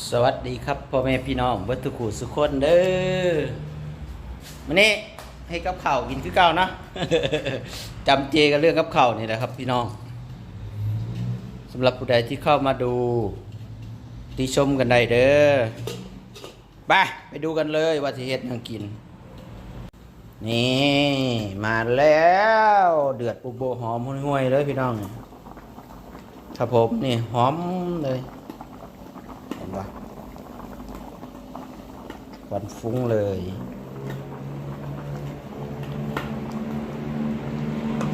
สวัสดีครับพ่อแม่พี่น้องวัตถุกูสุขคนเด้อวันนี้ให้กับข้าวกินคือเก่านะจำเจกันเรื่องกับข้าวนี่แหละครับ พี่น้องสำหรับผู้ใดที่เข้ามาดูติชมกันได้เด้อไปไปดูกันเลยว่าสิเฮ็ดยังกิน นี่มาแล้ว เดือดปุบโบหอมห่วยๆเลยพี่น้องครับผมนี่หอมเลย ห็นปะควันฟุ้งเลย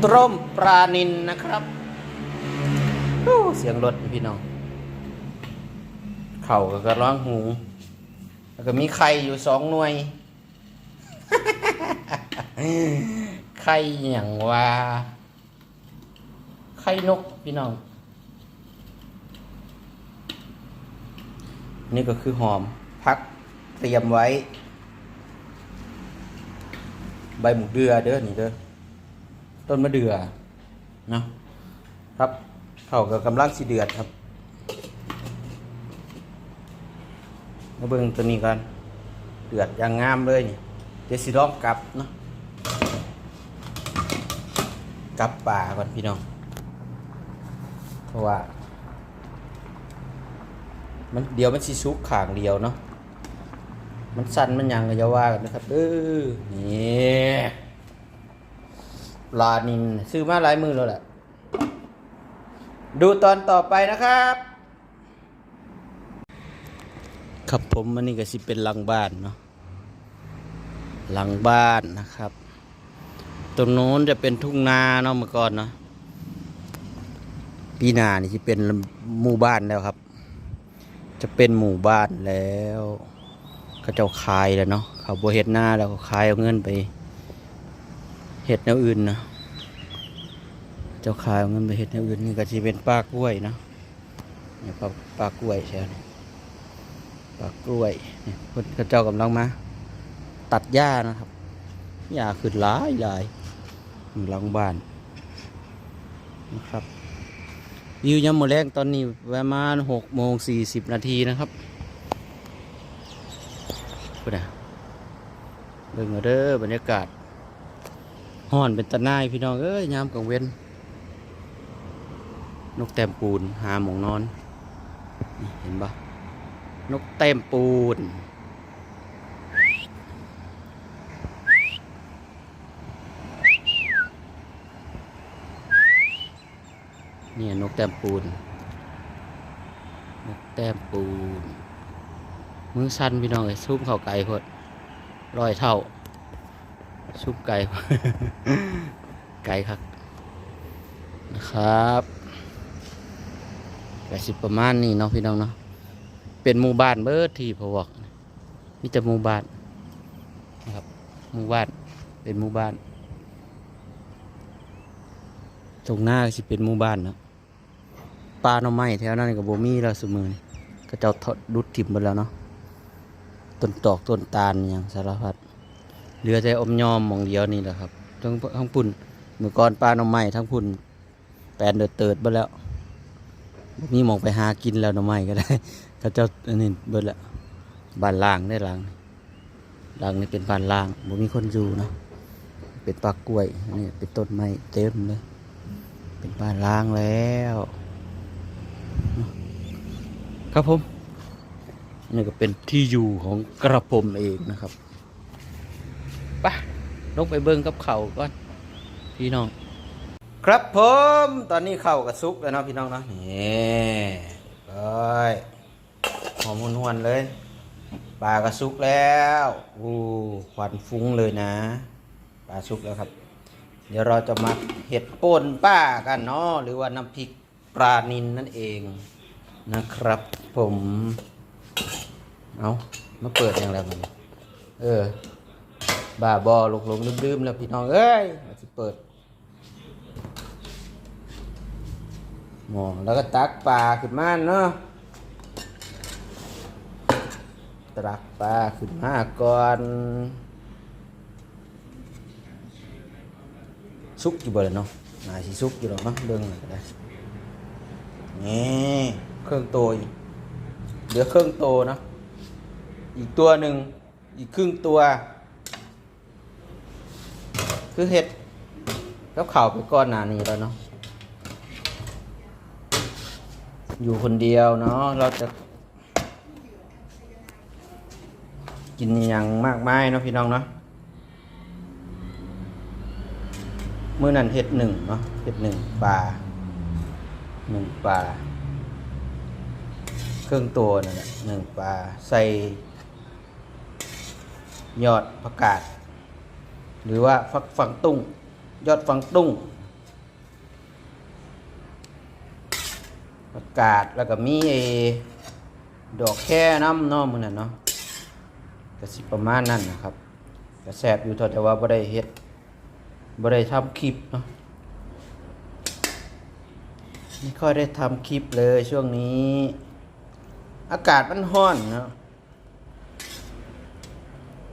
ต้มปลานินนะครับดูเสียงรถพี่น้อง เข่าก็กระร้องหู แล้วก็มีไข่อยู่สองหน่วย ไข่อย่างว่า ไข่นกพี่น้อง นี่ก็คือหอมพักเตรียมไว้ ใบหมูเดือเด้อนี่เด้อต้นมะเดือเนาะครับเขาก็กำลังสีเดือดครับมาเบิ่งตัวนี้กันเดือดอย่างงามเลยนี่เดี๋ยวสิลองกลับเนาะกลับป่าก่อนพี่น้องเพราะว่า มันเดียวมันสิซุกขางเดียวเนาะมันสั้นมันยังก็จะว่ากันนะครับเออนี่ปลานินซื้อมาหลายมือแล้วแหละ ดูตอนต่อไปนะครับ ครับผมอันนี้ก็สิเป็นหลังบ้านเนาะหลังบ้านนะครับ ตรงโน้นจะเป็นทุ่งนาเนาะเมื่อก่อนเนาะปีนานี่ที่เป็นหมู่บ้านแล้วครับ จะเป็นหมู่บ้านแล้วเขาเจ้าขายแล้วเนาะเขาบวเฮ็ดหน้าแล้วก็ขายเอาเงินไปเฮ็ดแนวอื่นนะเจ้าขายเอาเงินไปเฮ็ดแนวอื่นนี่ก็จะเป็นปลากล้วยนาะนี่ปลาปลากล้วยใช่ไหมปลากล้วยนี่เพิ่นเจ้ากำลังมา ตัดหญ้านะครับหญ้าขึ้นหลายหลายหลังบ้านนะครับ วิวยามมือแรงตอนนี้ประมาณหกโมงสี่สิบนาทีนะครับพูดนะเบิ่งเอาเด้อบรรยากาศห้อนเป็นตะนายพี่น้องเอ้ยยามกลางเว้น นกแต้มปูนหาหมองนอน เห็นปะนกแต้มปูน เนี่นกแต้มปูน นกแต้มปูน มือสั้นพี่น้องเลยซุปเข่าไก่พดร้อยเท่า ซุปไก่ ไก่ครับนะครับแปดสิบประมาณนี้เนาะพี่น้องเนาะ เป็นหมู่บ้านเบิร์ดที่พอบอกมีแต่หมู่บ้านนะครับ หมู่บ้าน เป็นหมู่บ้าน ตรงหน้าก็สิเป็นหมู่บ้านเนาะ ปลาหน่อไม้แถวนั้นก็บ่มีแล้วสมือนก็เจ้าทอดดุดถิ่มหมดแล้วเนาะต้นตอกต้นตาลอย่างสารพัดเหลือแต่อมยอมมองเดียวนี่แหละครับทั้งทั้งพุ่นเมื่อก่อนปลาหน่อไม้ทั้งพุ่นแปนเดือดเติดไปแล้วบมีมองไปหากินแล้วหน่อไม้ก็ได้เขาเจ้าอันนี้เบิดแล้วบ้านล่างได้หลังหลังนี่เป็นบ้านล่างบ่มีคนอยู่เนาะเป็นปลากล้วยนี่เป็นต้นไม้เต็มเลยเป็นบ้านล้างแล้ว ครับผมนี่ก็เป็นที่อยู่ของกระผมเองนะครับไปลงไปเบิ้งกับเขาก่อนพี่น้อง ครับผมตอนนี้เข่ากับซุกแล้วเนาะพี่น้องเนาะนี่เลยหอมหวนเลยปลากระซุกแล้วอู้ควันฟุ้งเลยนะปลาซุกแล้วครับ เดี๋ยวเราจะมาเห็ดป่นป้ากันเนาะหรือว่าน้ำพริกปลานินนั่นเอง นะครับผม เอามาเปิดอย่างไรมันเออบ้าบอหลงหลงลืมๆแล้วพี่น้อง เอ้ยมาสิเปิดหมอแล้วก็ตักปลาขึ้นมาเนาะตักปลาขึ้นมาก่อนซุกอยู่บ่เลยเนาะน่าสิซุกอยู่หรอกเนาะเบิ่งหน่อยก็ได้นี่ เครื่องโตยเหลือครึ่งโตนะ อีกตัวหนึ่งอีกครึ่งตัว คือเห็ดก็เข่าวไปก้อนหนานี้แล้วเนาะอยู่คนเดียวเนาะเราจะ กินอย่างมากมายเนาะพี่น้องเนาะมื้อนั้นเห็ดหนึ่งเนาะเห็ดหนึ่งปลาหนึ่งปลา เครื่องตัวนั่นแหละหนึ่งปลาใส่ยอดผักกาด หรือว่าฟักฟังตุ้ง ยอดฟังตุ้งผักกาดแล้วก็มีไอ้ดอกแค่น้ำเนาะมือนั้นเนาะก็สิประมาณนั้นนะครับก็แสบอยู่ท่าแต่ว่าบ่ได้เฮ็ดบ่ได้ทำคลิปเนาะไม่ค่อยได้ทำคลิปเลยช่วงนี้ อากาศมันร้อนเนาะ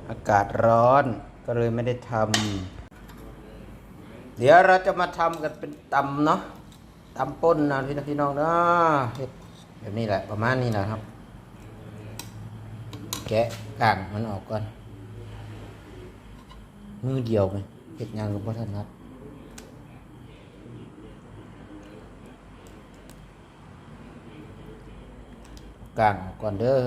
อากาศร้อนก็เลยไม่ได้ทำเดี๋ยวเราจะมาทำกันเป็นตำเนาะตำป่นนะพี่น้องพี่น้องเนาะเฮ็ดแบบนี้แหละประมาณนี้แหละครับ แกะกางมันออกก่อนมือเดียวไงเก็บงานกับพ่อถนัด กางก่อนเด้อ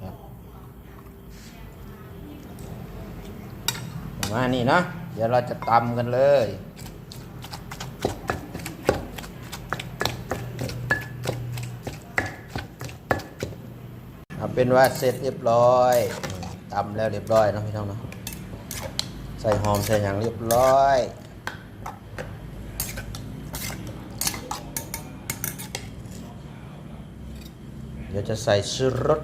ครับมานี้เนาะเดี๋ยวเราจะตำกันเลยเอาเป็นว่าเสร็จเรียบร้อยตำแล้วเรียบร้อยนะพี่น้องเนาะใส่หอมใส่หยังเรียบร้อย ดี๋ยวจะใส่ชูรส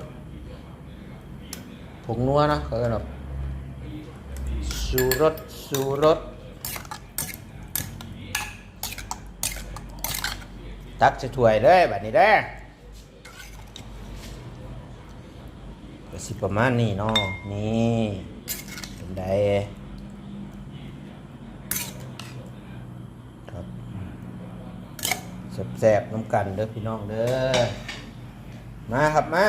ผงนัวนะเขาเรียกว่าชูรสชูรสตักจะถ้วยเลยแบบนี้เด้ก็สิประมาณนี้เนาะนี่เป็นไดครับแซ่บๆน้ำกันเด้อพี่น้องเด้อ มาครับมา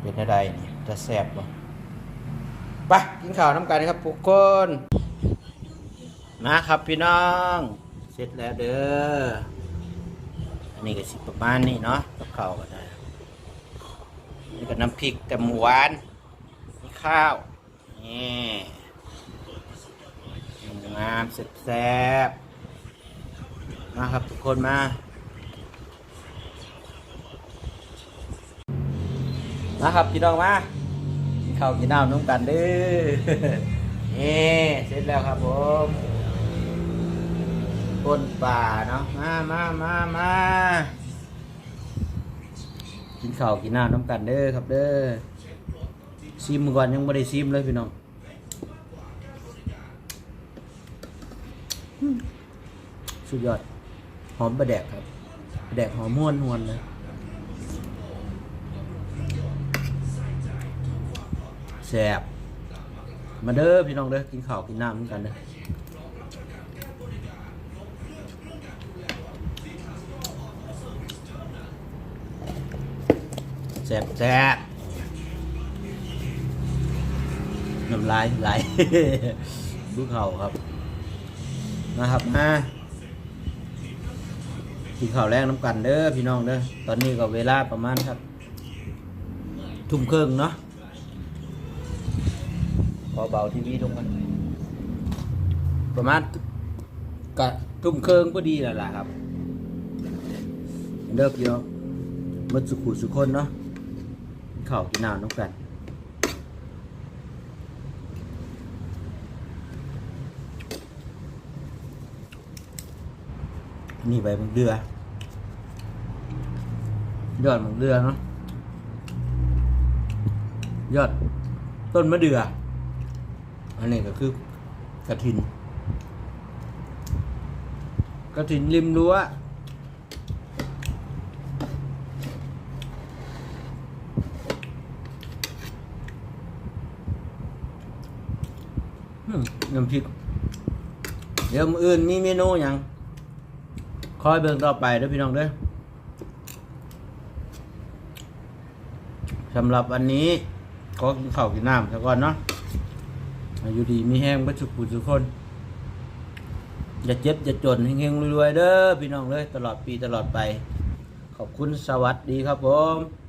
เป็นอะไรนี่จะแซ่บบ่ไปกินข้าวน้ำกันครับทุกคนมาครับพี่น้อง เสร็จแล้วเด้ออันนี้ก็สิประมาณนี้เนาะกับข้าวก็ได้นี่ก็น้ำพริกแต่หมูหวานนี่ข้าวนี่งามแซ่บๆ มาครับทุกคนมา มาครับพี่น้องมากินข้าวกินน้ำน้ำกันเด้อนี่เสร็จแล้วครับผมปนป่าเนาะมามามามากินข้าวกินน้ำน้ำกันเด้อครับเด้อซิมก่อนยังไม่ได้ซิมเลยพี่น้องอืมสุดยอด หอมบะแดกครับบะแดกหอมม้วนหวนเลยแซ่บมาเด้อพี่น้องเด้อกินข้าวกินน้ำน้ำกันเด้อแซ่บแซ่บน้ำลายไหลดูเข่าครับ นะครับมา กินข้าวแรงน้ำกันเด้อพี่น้องเด้อตอนนี้ก็เวลาประมาณครับทุ่มครึ่งเนาะพอเบาทีวีลงกันประมาณกะทุ่มครึ่งพอดีแล้วล่ะครับเลิกเยอะมันสุขุสุคนเนาะข้าวกินน้ำน้ำกัน นี่ใบมังเดือยอดมังเดือเนาะยอดต้นมะเดืออันนี้ก็คือกระถินกระถินริมรั้วน้ำพริกเดี๋ยวมืออื่นมีเมนูหยัง คอยเบิ่งต่อไปเด้อพี่น้องเด้อสำหรับวันนี้ก็กินข้าวกินน้ำซะก่อนเนาะอายุดีมีแห้งเบัสุขุทุกคน อย่าเจ็บอย่าจนเฮงๆรวยๆเด้อพี่น้องเลยตลอดปีตลอดไป ขอบคุณสวัสดีครับผม